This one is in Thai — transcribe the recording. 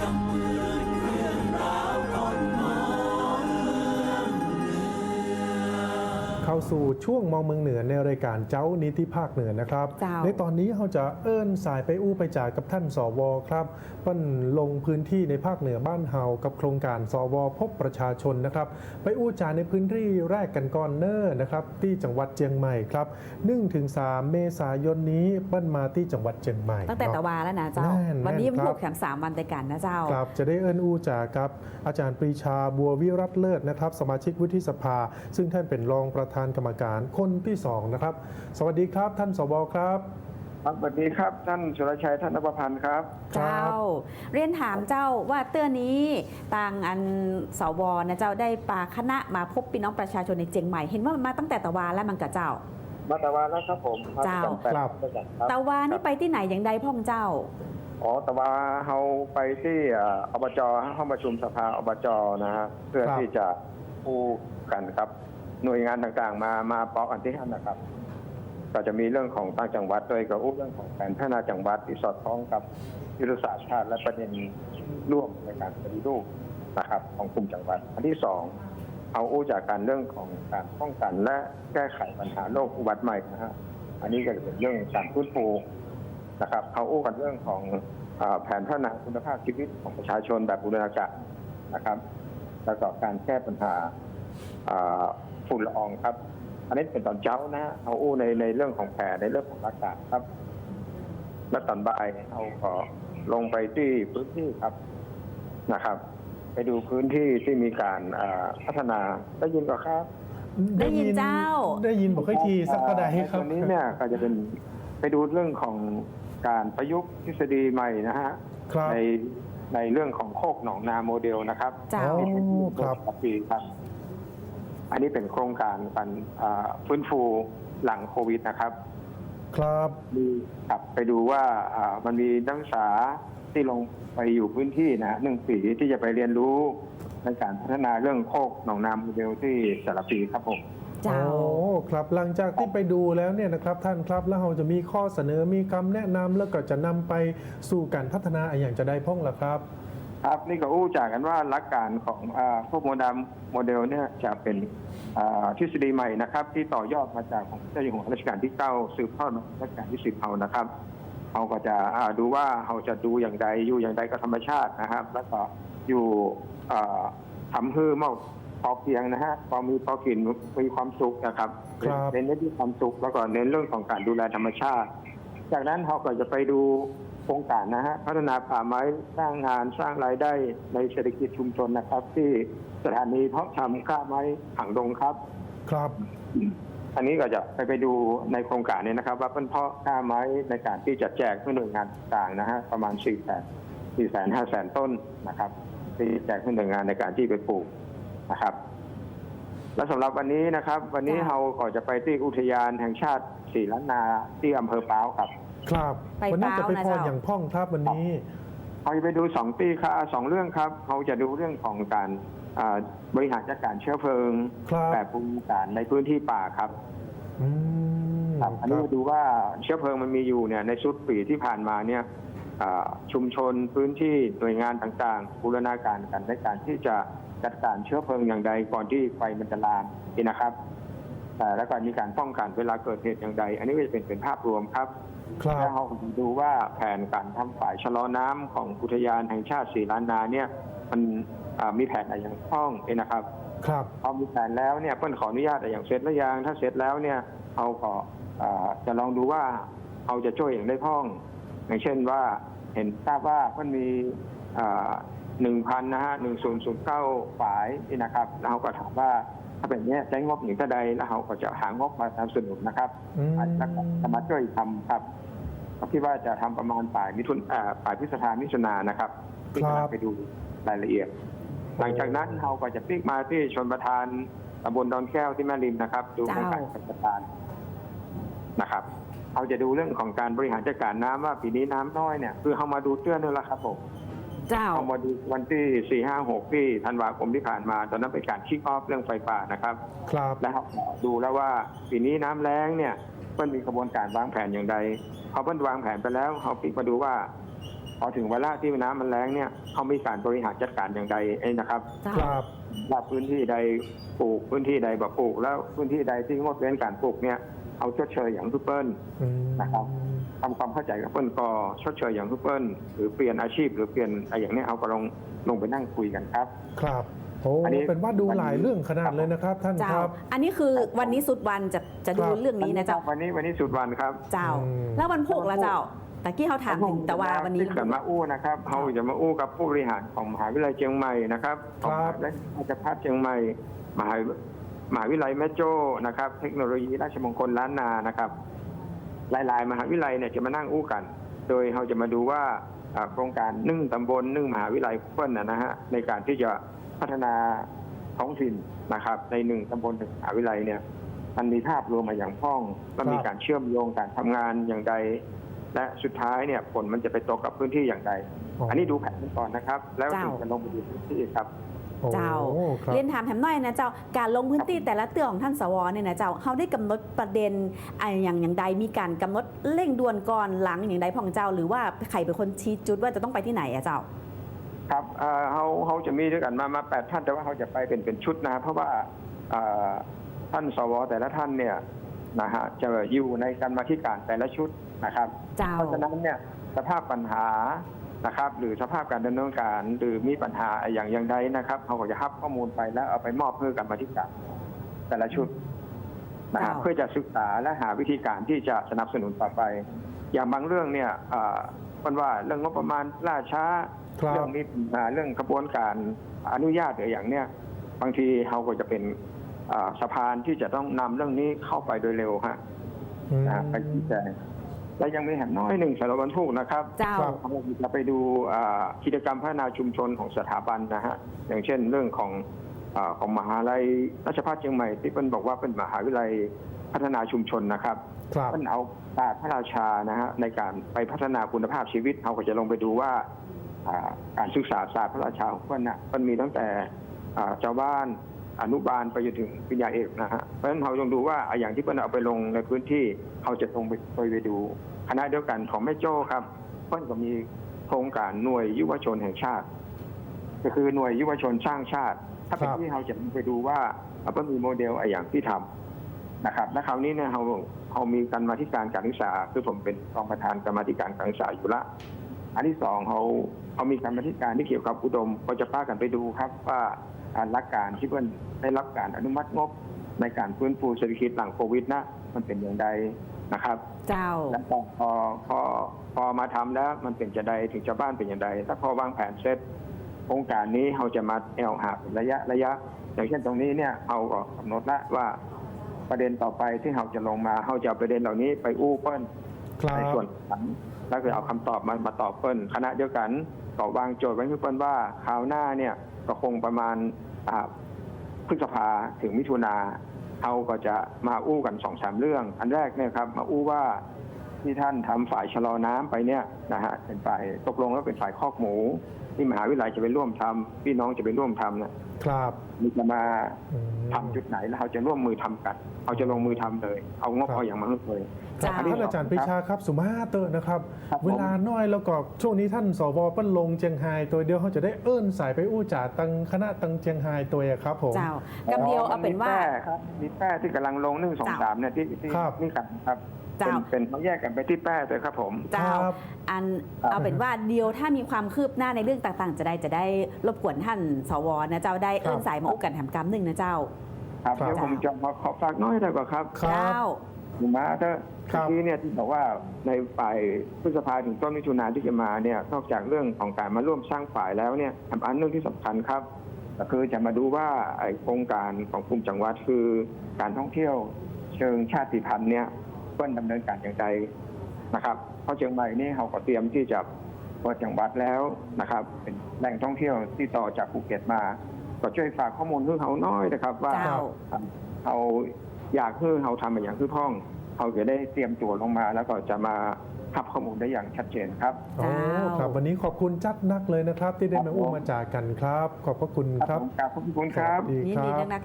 Adam will. เข้าสู่ช่วงมองเมืองเหนือในรายการเจ้านิติภาคเหนือนะครับ เจ้า ในตอนนี้เราจะเอิ้นสายไปอู้ไปจ่ากับท่านสวครับเปั้นลงพื้นที่ในภาคเหนือบ้านเฮากับโครงการสวพบประชาชนนะครับ ไปอู้จ่าในพื้นที่แรกกันก่อนเนอร์นะครับ ที่จังหวัดเชียงใหม่ครับ1ถึง3เมษายนนี้เปิ้นมาที่จังหวัดเชียงใหม่ตั้งแต่เนาะตะวาแล้วนะเจ้า แน่นวันนี้แน่นครับพวกแถมสามวันแต่กันนะเจ้า ครับจะได้เอิ้นอู้จากครับอาจารย์ปรีชาบัววิรัตเลิศนะครับ สมาชิกวุฒิสภา ซึ่งท่านเป็นรองประธานกรรมการคนที่สองนะครับ สวัสดีครับท่านสวครับ ครับสวัสดีครับท่านสุรชัยท่านนภพันธ์ครับ เจ้า เรียนถามเจ้าว่าเตื้อนี้ต่างอันสวนะเจ้าได้ปาคณะมาพบพี่น้องประชาชนในเจียงใหม่เห็นว่ามันมาตั้งแต่ตะวาแล้วมันกับเจ้า มาตะวันแล้วครับผมเจ้าจำแปดครับประจักษ์ครับ ตะวานี่ไปที่ไหนอย่างใดพ่องเจ้า อ๋อตะวันเราไปที่เอ่ออบจห้องประชุมสภาอบจนะฮะเพื่อครับ ที่จะพูดกันครับ หน่วยงานต่างๆ มามาปอกอันที่ห้านะครับ ก็จะมีเรื่องของต่างจังหวัดโดยกับเรื่องของแผนพัฒนาจังหวัดที่สอดคล้องกับยุทธศาสตร์ชาติและประเด็นร่วมในการปฏิรูปนะครับของกลุ่มจังหวัด อันที่สองเอาอู้จากการเรื่องของการป้องกันและแก้ไขปัญหาโรคอุบัติใหม่นะฮะอันนี้ก็จะเป็นเรื่องการฟื้นฟูนะครับ เอาอู้กันเรื่องของแผนพัฒนาคุณภาพชีวิตของประชาชนแบบบูรณาการนะครับแล้วก็การแก้ปัญหา ฝุ่นละอองครับ อันนี้เป็นตอนเช้านะฮะเอาอู้ในในเรื่องของแผนในเรื่องของอากาศครับ และตอนบ่ายเอาก็ลงไปที่พื้นที่ครับนะครับ ไปดูพื้นที่ที่มีการอ่าพัฒนาได้ยินก็ครับได้ยินเจ้า ได้ยินบอกให้ทีสักกระไดครับวันนี้เนี่ยก็จะเป็นไปดูเรื่องของการประยุกต์ทฤษฎีใหม่นะฮะครับในในเรื่องของโคกหนองนาโมเดลนะครับเจ้าอ๋อที่เป็นที่ครับปปีครับ อันนี้เป็นโครงการการอ่าฟื้นฟูหลังโควิดนะครับ ครับมีครับไปดูว่าอ่ามันมีนักศึกษาที่ลงไปอยู่พื้นที่นะฮะหนึ่งปีที่จะไปเรียนรู้ในการพัฒนาเรื่องโคกหนองนาโมเดลที่สารปีครับผมเจ้าโอ้ครับหลังจากที่ไปดูแล้วเนี่ยนะครับท่านครับแล้วเราจะมีข้อเสนอมีคำแนะนำแล้วก็จะนำไปสู่การพัฒนาอะไรอย่างจะได้พ้องละครับ ครับนี่ก็อู้จากกันว่าหลักการของอาพวกโมเดลโมเดลเนี่ยจะเป็นอ่าทฤษฎีใหม่นะครับ ที่ต่อยอดมาจากของพระเจ้าอยู่หัวรัชกาลที่เก้าสืบทอดมารัชกาลที่สิบเอานะครับเขาก็จะอ่าดูว่าเขาจะดูอย่างใดอยู่อย่างใดก็ธรรมชาตินะครับ แล้วก็อยู่อ่าทำให้เมาพอเพียงนะฮะพอมีพอกินมีความสุขนะครับครับเน้นเรื่องที่ความสุขแล้วก็เน้นเรื่องของการดูแลธรรมชาติ จากนั้นเขาก็จะไปดูโครงการนะฮะพัฒนาป่าไม้สร้างงานสร้างรายได้ในเศรษฐกิจชุมชนนะครับ ที่สถานีเพาะชำข้าวไม้หางดงครับ ครับ อันนี้ก็จะไปไปดูในโครงการนี้นะครับ ว่าเป็นเพาะข้าวไม้ในการที่จะแจกให้หน่วยงานต่างๆนะฮะประมาณ4แสน4แสน5แสนต้นนะครับที่แจกให้หน่วยงานในการที่ไปปลูกนะครับ และสำหรับวันนี้นะครับ วันนี้ค่ะเราก็จะไปที่อุทยานแห่งชาติศรีล้านนาที่อำเภอป้าวครับครับไปวันนี้จะไปเปล่านะพอเจ้าอย่างพ่องครับวันนี้เขาจะไปดูสองปีค่ะสองเรื่องครับเขาจะดูเรื่องของการอ่าบริหารจัดการเชื้อเพลิงครับแบบภูมิการในพื้นที่ป่าครับอืมครับอันนี้ครับดูว่าเชื้อเพลิงมันมีอยู่เนี่ยในชุดปีที่ผ่านมาเนี่ยอ่าชุมชนพื้นที่หน่วยงานต่างๆบูรณาการกันในการที่จะ จัดการเชื้อเพลิงอย่างใดก่อนที่ไฟมันจะลามนี่นะครับอ่าแล้วก็มีการป้องกันเวลาเกิดเหตุอย่างใด อันนี้ก็จะเป็นเป็นภาพรวมครับครับแล้วเราดูว่าแผนการทำฝ่ายชะลอน้ำของอุทยานแห่งชาติศรีล้านนาเนี่ยมันอ่ามีแผนอะไรอย่างคล่องเนี่ยนะครับ ครับพอมีแผนแล้วเนี่ยเพิ่นขออนุญาตอะไรอย่างเสร็จแล้วยังถ้าเสร็จแล้วเนี่ยเราก็อ่าจะลองดูว่าเราจะช่วยอย่างได้พ้อง อย่างเช่นว่าเห็นทราบว่าเพิ่นมี หนึ่งพันนะฮะหนึ่งศูนย์ศูนย์เก้าฝ่ายนี่นะครับแล้วเราก็ถามว่าถ้าเป็นเนี้ยใช้งบอย่างเท่าใดแล้วเราก็จะหางบมาสนับสนุนนะครับอืมแล้วก็จะมาช่วยทำครับเราคิดว่าจะทำประมาณปลายมิถุนอ่าปลายพฤษภามิถุนายนนะครับที่ครับกำลังไปดูรายละเอียด หลังจากนั้นเราก็จะพลิกมาที่ชนประทานตำบลดอนแก้วที่แม่ริมนะครับ ดูโครงการชนประทานนะครับเราจะดูเรื่องของการบริหารจัดการน้ำว่าปีนี้น้ำน้อยเนี่ยคือเรามาดูเตื้อนนี่แหละครับผม เจ้า เอามาดูวันที่สี่ห้าหกที่ธันวาคมที่ผ่านมา ตอนนั้นเป็นการคิกออฟเรื่องไฟป่านะครับครับแล้วดูแล้วว่าปีนี้น้ำแล้งเนี่ยเพิ่นมีกระบวนการวางแผนอย่างไรพอเพิ่นวางแผนไปแล้วเขาพลิกมาดูว่า พอถึงเวลาที่น้ำมันแล้งเนี่ยเขามีการบริหารจัดการอย่างใดเองนะครับเจ้า ครับ ว่าพื้นที่ใดปลูกพื้นที่ใดบ่ปลูก แล้วพื้นที่ใดที่งดเว้นการปลูกเนี่ยเอาชดเชยอย่างทุกเปิ้ลอืมนะครับ ทำความเข้าใจกับเปิ้ลก็ชดเชยอย่างทุกเปิ้ลหรือเปลี่ยนอาชีพ หรือเปลี่ยนอะไรอย่างเนี้ยเอาก็ลงลงไปนั่งคุยกันครับ ครับโอ้อันนี้เป็นว่าดูหลายเรื่องขนาดเลยนะครับ ท่านเจ้าครับ อันนี้คือวันนี้สุดวันจะจะดูครับเรื่องนี้นะเจ้าวันนี้วันนี้สุดวันครับ เจ้าอืมแล้ววันพุธละเจ้าตะกี้เขาถามถึงแต่ว่าวันนี้ที่เกิดมาอู้นะครับเขาจะมาอู้กับผู้บริหารของมหาวิทยาลัยเชียงใหม่นะครับของมหาวิทยาลัยราชภัฏเชียงใหม่มหามหาวิทยาลัยแม่โจ้นะครับ เทคโนโลยีราชมงคลล้านนานะครับ หลายๆ มหาวิทยาลัยเนี่ยจะมานั่งอู้กัน โดยเราจะมาดูว่าอ่าโครงการนึ่งตำบลนึ่งมหาวิทยาลัยเพิ่นนะนะฮะในการที่จะพัฒนาท้องถิ่นนะครับ ในหนึ่งตำบลหนึ่งมหาวิทยาลัยเนี่ยมันมีภาพรวมมาอย่างพ้องมันมีการเชื่อมโยงการทำงานอย่างใด และสุดท้ายเนี่ยผลมันจะไปตกกับพื้นที่อย่างใด อันนี้ดูแผนกันก่อนนะครับ แล้วถึงจะลงไปดูพื้นที่ครับโอ้ เจ้าครับเรียนถามแถมหน่อยนะเจ้าการลงพื้นที่แต่ละเตือของท่านสวเนี่ยนะเจ้าเขาได้กำหนดประเด็นอะไรอย่างอย่างใดมีการกำหนดเร่งด่วนก่อนหลังอย่างใดพ่องเจ้า หรือว่าใครเป็นคนชี้จุดว่าจะต้องไปที่ไหนอะเจ้า ครับเอ่อเขาเขาจะมีด้วยกันมามาแปดท่านแต่ว่าเขาจะไปเป็นเป็นชุดนะเพราะว่าเอ่อท่านสวแต่ละท่านเนี่ยนะฮะจะอยู่ในกรรมาธิการแต่ละชุดนะครับเจ้าเพราะฉะนั้นเนี่ยสภาพปัญหา นะครับ หรือสภาพการดำเนินการ หรือมีปัญหาอย่างอย่างใดนะครับเขาก็จะรับข้อมูลไปแล้วเอาไปมอบเพื่อกรรมาธิการแต่ละชุดนะฮะเจ้าเพื่อจะศึกษาและหาวิธีการที่จะสนับสนุนต่อไป อย่างบางเรื่องเนี่ยเอ่อมันว่าเรื่องงบประมาณล่าช้าครับเรื่องมีปัญหาเรื่องกระบวนการอนุญาตหรืออย่างเนี้ยบางทีเขาก็จะเป็นอ่าสะพานที่จะต้องนำเรื่องนี้เข้าไปโดยเร็วฮะอืมนะไปชี้แจง และยังมีแหมน้อยหนึ่งสารวัตรทุกนะครับเจ้าครับเราจะไปดูอ่ากิจกรรมพัฒนาชุมชนของสถาบันนะฮะอย่างเช่นเรื่องของอาของมหาลัยราชภัฏเชียงใหม่ที่เป็นบอกว่าเป็นมหาวิทยาลัยพัฒนาชุมชนนะครับครับมันเอาศาสตร์พระราชานะฮะในการไปพัฒนาคุณภาพชีวิตเราก็จะลงไปดูว่าอ่าการศึกษาศาสตร์พระราชาของเพื่อนน่ะมันมีตั้งแต่อ่าเจ้าบ้าน อนุบาลไปจนถึงปริญญาเอกนะฮะเพราะฉะนั้นเราลองดูว่าอะอย่างที่เพื่อนเอาไปลงในพื้นที่เขาจะลงไปไปดูคณะเดียวกันของแม่โจ้ครับเพื่อนก็มีโครงการหน่วยยุวชนแห่งชาติ ก็คือหน่วยยุวชนสร้างชาติ ถ้าเป็นที่เราจะไปดูว่าเพื่อนมีโมเดลอะไรอย่างที่ทำนะครับและคราวนี้เนี่ยเราเรามีการมาธิการการศึกษา คือผมเป็นรองประธานกรรมธิการการศึกษาอยู่ละ อันที่สองเขาเขามีการมาธิการที่เกี่ยวกับอุดมก็จะพากันไปดูครับว่า การรักการที่เพื่อนได้รับการอนุมัติงบในการฟื้นฟูเศรษฐกิจหลังโควิดนะมันเป็นอย่างไรนะครับ เจ้าแล้วก็พอพอพอมาทำแล้วมันเป็นจะใดถึงชาวบ้านเป็นอย่างไรถ้าพอวางแผนเสร็จโครงการนี้เราจะมาแอลหาเป็นระยะระยะ อย่างเช่นตรงนี้เนี่ยเราก็กำหนดละว่าประเด็นต่อไปที่เราจะลงมาเราจะเอาประเด็นเหล่านี้ไปอู้เปิ้ลครับในส่วนของแล้วคือเอาคำตอบมามาตอบเปิ้ลคณะเดียวกันก็วางโจทย์ไว้ให้เปิ้ลว่าคราวหน้าเนี่ย ก็คงประมาณอ่าพฤษภาถึงมิถุนาเราก็จะมาอู้กันสองสามเรื่อง อันแรกเนี่ยครับ มาอู้ว่าที่ท่านทำฝ่ายชะลอน้ำไปเนี่ยนะฮะเป็นฝ่ายตกลงแล้วเป็นฝ่ายคอกหมูที่มหาวิทยาลัยจะไปร่วมทำพี่น้องจะไปร่วมทำเนี่ยครับมีจะมาอืม ทำจุดไหนแล้วเราจะร่วมมือทำกันเราจะลงมือทำเลย เอางบครับเอาอย่างมาให้เลยเจ้าท่านอาจารย์ปรีชาครับสุมาเตอร์นะครับครับผมเวลาน้อยแล้วก็ช่วงนี้ท่านสวเปิ้ลลงเจียงไฮ้ตัวเดียวเขาจะได้เอิ้นสายไปอู้จ่าตังคณะตังเจียงไฮ้ตัวอะครับผมเจ้ากำเดียวเอาเป็นว่ามีแป้ครับมีแป้ที่กำลังลงหนึ่งสองสามเนี่ยที่ที่ครับนี่กันครับ เจ้า เป็นเป็นเขาแยกกันไปที่แป้เลยครับผม เจ้า ครับ อันครับเอาเป็นว่าเดียวถ้ามีความคืบหน้าในเรื่องต่างๆ จะได้จะได้รบกวนท่านสวนะเจ้าได้เอิ้นสายมาอุกกันแถมกรรมหนึ่งนะเจ้า ครับครับ เดี๋ยวผมจะมาขอฝากน้อยได้ก่อนครับครัเจ้าบคุณมาถ้าครับเมื่อกี้เนี่ยที่บอกว่าในฝ่ายพฤษภาถึงต้นมิถุนาที่จะมาเนี่ยนอกจากเรื่องของการมาร่วมสร้างฝ่ายแล้วเนี่ยทำอันเรื่องที่สำคัญครับก็คือจะมาดูว่าไอโครงการของกลุ่มจังหวัดคือการท่องเที่ยวเชิงชาติพันธุ์เนี่ย เปิ้นดำเนินการอย่างไรนะครับ เพราะเชียงใหม่นี่เขาก็เตรียมที่จะเปิดจังหวัดแล้วนะครับ เป็นแหล่งท่องเที่ยวที่ต่อจากภูเก็ตมา ก็ช่วยฝากข้อมูลเพื่อเขาน้อยนะครับ ว่าเจ้าเขาอยากให้เขาทำอย่างคือพ่องเขาจะได้เตรียมตัวลงมา แล้วก็จะมาทับข้อมูลได้อย่างชัดเจนครับโอ้ครับ วันนี้ขอบคุณจัดนักเลยนะครับ ที่ได้มาอู้มาจากกันครับ ขอบพระคุณครับผมกราบขอบคุณครับสวัสดียินคดีรับเรื่องนัก